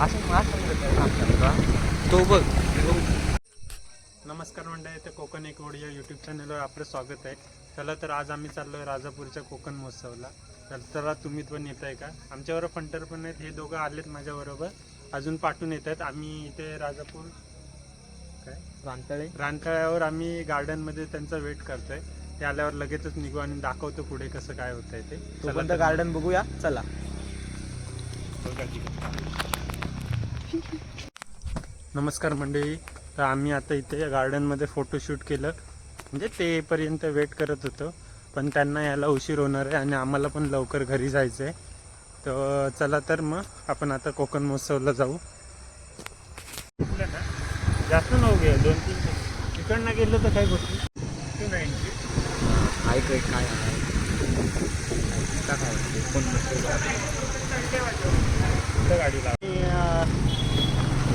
असं असं तो बघ. नमस्कार मंडळी ते कोकण एक ओडिया यूट्यूब चॅनलवर आपलं स्वागत आहे. चला तर आज आम्ही चाललो आहे राजापूरच्या कोकण महोत्सवला. तर चला तुम्ही पण येत आहे का? आमच्याबरोबर फंटर पण आहेत. हे दोघं आलेत माझ्याबरोबर. अजून पाठवून येत आहेत. आम्ही इथे राजापूर काय? रांतळे रानतळ्यावर आम्ही गार्डनमध्ये त्यांचा वेट करतोय. ते आल्यावर लगेचच निघू आणि दाखवतो पुढे कसं काय होतंय ते. चला तर गार्डन बघूया. चला. नमस्कार मंडळी. तर आम्ही आता इथे गार्डनमध्ये फोटोशूट केलं. म्हणजे ते येईपर्यंत वेट करत होतो. पण त्यांना यायला उशीर होणार आहे आणि आम्हाला पण लवकर घरी जायचं आहे तर चला तर मग आपण आता कोकण महोत्सवला जाऊ. जास्त नऊ घे दोन तीन तिकडनं गेलं तर काय गोष्टी. टू नाईनटी ऐक काय काय आहे?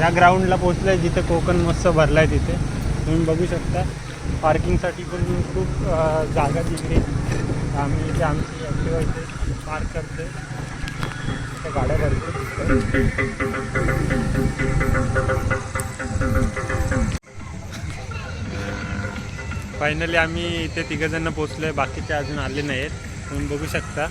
ह्या या ग्राउंडला पोचलोय जिथे कोकण महोत्सव भरलाय तिथे. तुम्ही बघू शकता. पार्किंगसाठी पण खूप जागा दिली आम्ही इथे आमची ॲक्टिवा इथे पार्क करते गाड्या भरतो फायनली आम्ही इथे तिघंजणं पोचलोय बाकीचे अजून आले नाहीत तुम्ही बघू शकता.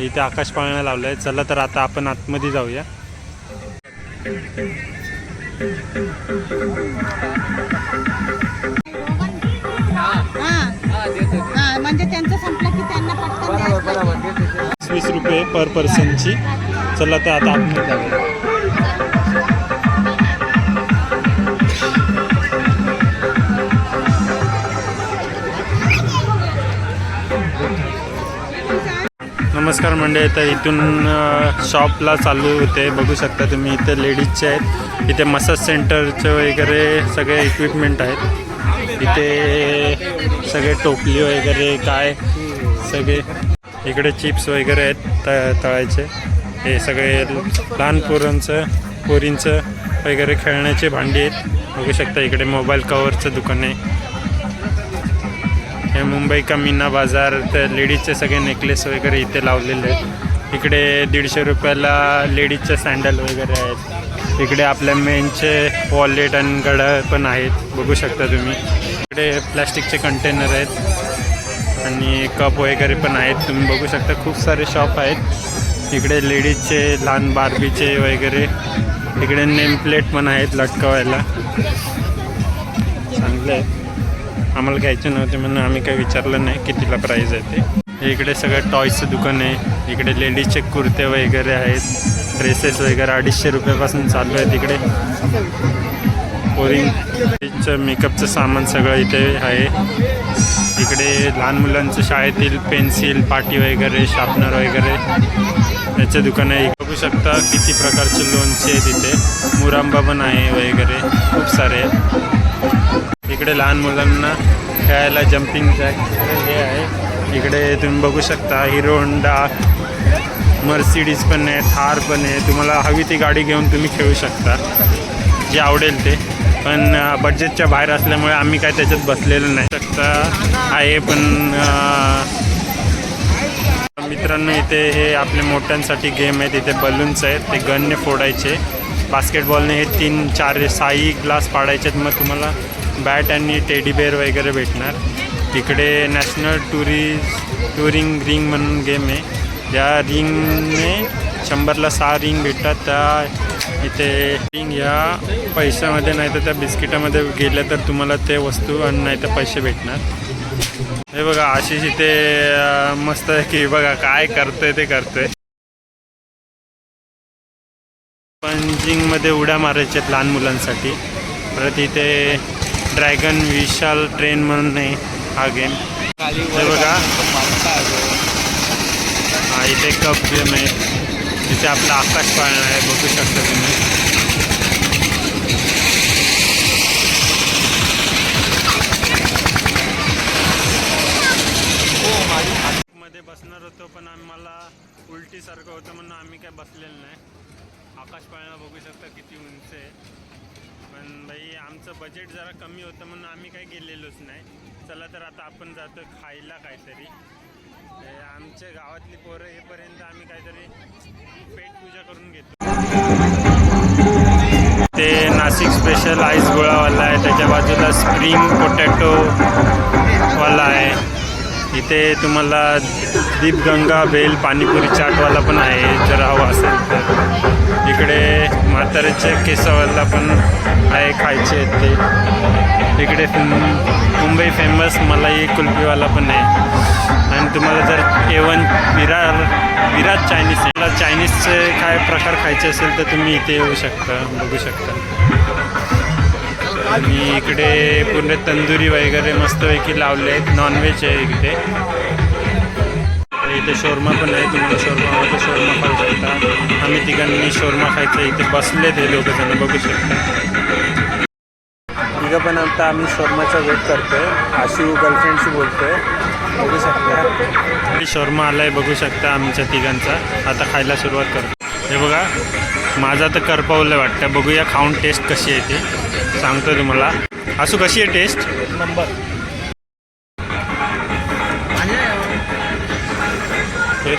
इथे आकाश पाळणा लावलाय. चला तर आता आपण आतमध्ये जाऊया. हा हा, म्हणजे त्यांचं संपलं की त्यांना पटकन. वीस रुपये पर पर्सनची चला तर आता आतमध्ये जाऊया. नमस्कार मंडळी तर इथून शॉपला चालू होते. बघू शकता तुम्ही इथे लेडीजचे आहेत. इथे मसाज सेंटरचे वगैरे सगळे इक्विपमेंट आहेत. इथे सगळे टोपली वगैरे काय सगळे इकडे चिप्स वगैरे आहेत त तळायचे. हे सगळे लहान पोरांचं पोरींचं वगैरे खेळण्याचे भांडी आहेत. बघू शकता इकडे मोबाईल कवरचं दुकान आहे. हे मुंबई का मीना बाजार तर लेडीजचे सगळे नेकलेस वगैरे इथे लावलेले आहेत. इकडे दीडशे रुपयाला लेडीजचे सँडल वगैरे आहेत. इकडे आपल्या मेनचे वॉलेट आणि गडं पण आहेत. बघू शकता तुम्ही. इकडे प्लॅस्टिकचे कंटेनर आहेत. आणि कप वगैरे पण आहेत. तुम्ही बघू शकता खूप सारे शॉप आहेत. इकडे लेडीजचे लहान बार्बीचे वगैरे. इकडे नेम प्लेट पण आहेत लटकवायला. चांगले आहे. आम्हाला घ्यायचे नव्हते म्हणून आम्ही काही विचारलं नाही कितीला प्राईज आहे ते. इकडे सगळं टॉयचं दुकान आहे. इकडे लेडीजचे कुर्ते वगैरे आहेत. ड्रेसेस वगैरे अडीचशे रुपयापासून चालू आहे तिकडे. पोरींचं मेकअपचं सामान सगळं इथे आहे. इकडे लहान मुलांचं शाळेतील पेन्सिल पाटी वगैरे शार्पनर वगैरे याचे दुकान आहे. बघू शकता किती प्रकारचे लोणचे आहेत इथे. मुरांबा पण आहे वगैरे. खूप सारे. आहेत इकडे लहान मुलांना खेळायला जम्पिंग जॅक हे आहे. इकडे तुम्ही बघू शकता हिरो होंडा मर्सिडीज पण आहे थार पण आहे. तुम्हाला हवी ती गाडी घेऊन तुम्ही खेळू शकता. जे आवडेल ते. पण बजेटच्या बाहेर असल्यामुळे आम्ही काय त्याच्यात बसलेलं नाही. शकता आहे पण मित्रांनो इथे हे आपले मोठ्यांसाठी गेम आहेत इथे बलून्स आहेत. ते गनने फोडायचे. बास्केटबॉलने हे तीन चार साई ग्लास पाडायचे आहेत मग तुम्हाला बॅट आणि टेडीबेअर वगैरे भेटणार. इकडे नॅशनल टुरिज टुरिंग रिंग म्हणून गेम आहे. या रिंगने शंभरला सहा रिंग भेटतात त्या इथे रिंग या पैशामध्ये नाही तर त्या बिस्किटामध्ये गेल्या तर तुम्हाला ते वस्तू आणि नाही तर पैसे भेटणार. हे बघा आशिष इथे मस्त आहे की बघा काय करतंय ते करतंय. पंजिंगमध्ये उड्या मारायच्या आहेत लहान मुलांसाठी. परत इथे ड्रॅगन विशाल ट्रेन म्हणून आहे हा गेम हे बघा. हा इथे कप गेम आहे. तिथे आपला आकाश पाळणार आहे बघू शकता तुम्ही. मध्ये बसणार होतो पण आम्हाला उलटीसारखं होतं म्हणून आम्ही काय बसलेलं नाही. आकाश पाळणा बघू शकता किती उंच आहे. पण भाई आमचं बजेट जरा कमी होतं म्हणून आम्ही काही गेलेलोच नाही. चला तर आता आपण जातो खायला काहीतरी. आमच्या गावातली पोरं येईपर्यंत आम्ही काहीतरी पेटपूजा करून घेतो. ते नाशिक स्पेशल आईस गोळावाला आहे. त्याच्या बाजूला स्प्रिंग पोटॅटो वाला आहे. इथे तुम्हाला दीपगंगा बेल पाणीपुरी चाटवाला पण आहे. जर हवा म्हाताऱ्याचे केसावाला पण आहे खायचे आहेत ते. इकडे मुंबई फेमस मलाई कुल्फीवाला पण आहे. आणि तुम्हाला जर एवन विरार विराट चायनीज मला चायनीजचे काय प्रकार खायचे असेल तर तुम्ही इथे येऊ शकता बघू शकता. आणि इकडे पूर्ण तंदुरी वगैरे मस्तपैकी लावले आहेत नॉनव्हेज आहे इकडे. इथे शोरमा पण आहे तुम्हाला शोरमा तर शोरमा खाऊ शकता. आम्ही तिघांनी शोरमा खायचं इथे बसले ते लोकजण बघू शकता. तिघं पण आता आम्ही शोरमाचा वेट करतोय आशू गर्लफ्रेंडशी बोलतोय बघू शकता. शोरमा आलाय बघू शकता आमच्या तिघांचा. आता खायला सुरुवात करतो. हे बघा माझा तर करपावलं वाटतं. बघूया खाऊन टेस्ट कशी आहे ती. सांगतो तुम्हाला. असू कशी आहे टेस्ट नंबर.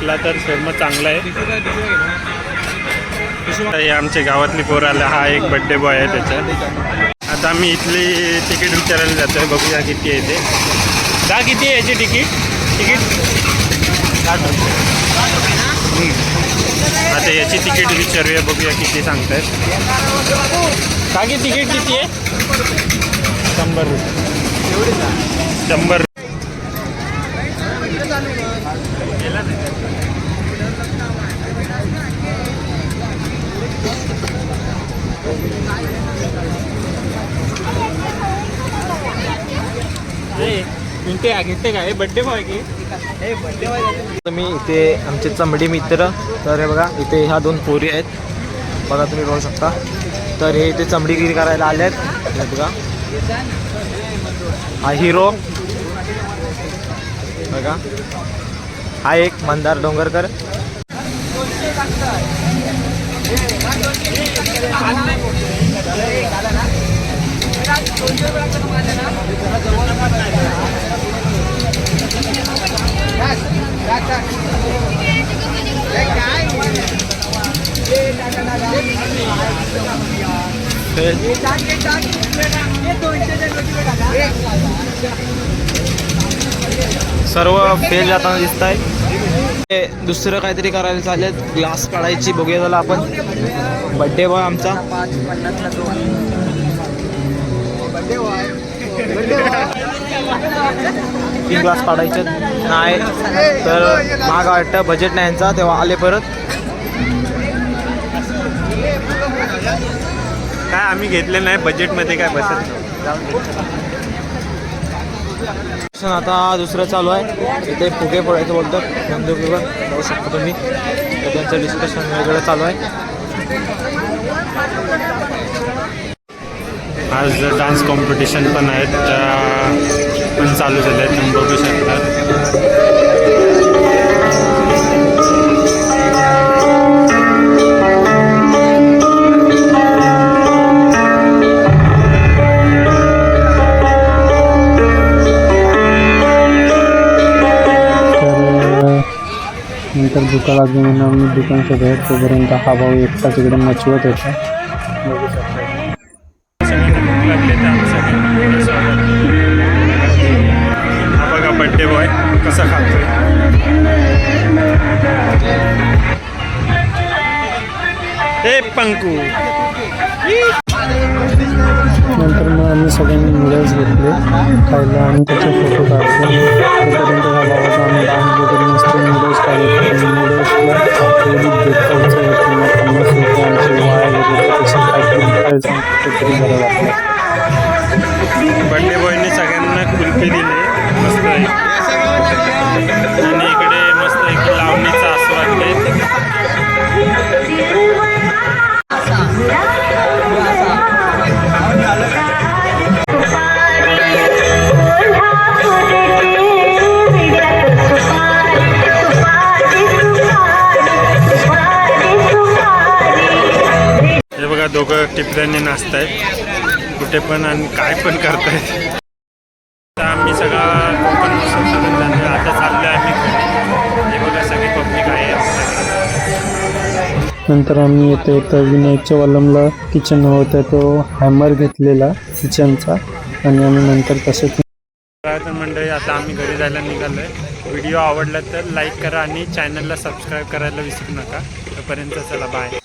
टेस्टला तर शोरमा चांगला आहे. आमच्या गावातली पोर आलं हा एक बड्डे बॉय आहे त्याचा. आता आम्ही इथली तिकीट विचारायला जातो आहे बघूया किती आहे ते. का किती आहे याची तिकीट? तिकीट? साठ रुपये. आता याची तिकीट विचारूया बघूया किती सांगतायत. का की तिकीट किती आहे? शंभर रुपये. शंभर घेते घेते बड्डे बॉय की? तुम्ही इथे आमचे चमडी मित्र तर हे बघा इथे ह्या दोन पोरी आहेत. बघा तुम्ही बघू शकता. तर हे इथे चमडीगिरी करायला आले आहेत. बघा. हा हिरो. बघा. हा एक मंदार डोंगरकर. सर्व फेल जाताना दिसत आहे दुसरं काहीतरी करायला चालेल ग्लास काढायची बघूया झाला आपण. बड्डे बॉय आमचा. तीन ग्लास काढायचे नाही तर महाग वाटतं. बजेट नाही यांचा. तेव्हा आले परत. काय आम्ही घेतले नाही. बजेटमध्ये काय बसत आता दुसरं चालू आहे. इथे फुगे फोडायचं बोलतात. बंदुकीवर जाऊ शकता तुम्ही. तर त्यांचं डिस्कशन वेगळं चालू आहे. आज डान्स कॉम्पिटिशन पण आहेत पण चालू झाल्या आहेत तुम्ही बघू शकता नंतर दुकानात घेऊन आम्ही दुकान शोधत तोपर्यंत हा भाऊ एकटाच इकडे मचवत होता बड्डे बॉय कसा खातोय? ए पंकू. नंतर मग आम्ही सगळ्यांनी नूडल्स घेतले खायला आणि त्याचे फोटो काढले. तोपर्यंत हा भावाचा आम्ही डान्स वगैरे मस्त नूडल्स काढले नूडल्सला एकट्याने नाचतायत. कुठे पण आणि काय पण करतायत. आम्ही सगळा कोकण महोत्सव आता चाललो आम्ही हे बघा सगळी पब्लिक आहे. नंतर आम्ही येतो येतो विनायकच्या वलमला किचन होतं. तो हॅमर घेतलेला किचनचा आणि आम्ही नंतर तसंच तर मंडळी आता आम्ही घरी जायला निघालो आहे व्हिडिओ आवडला तर लाईक करा आणि चॅनलला सबस्क्राईब करायला विसरू नका. तोपर्यंत चला बाय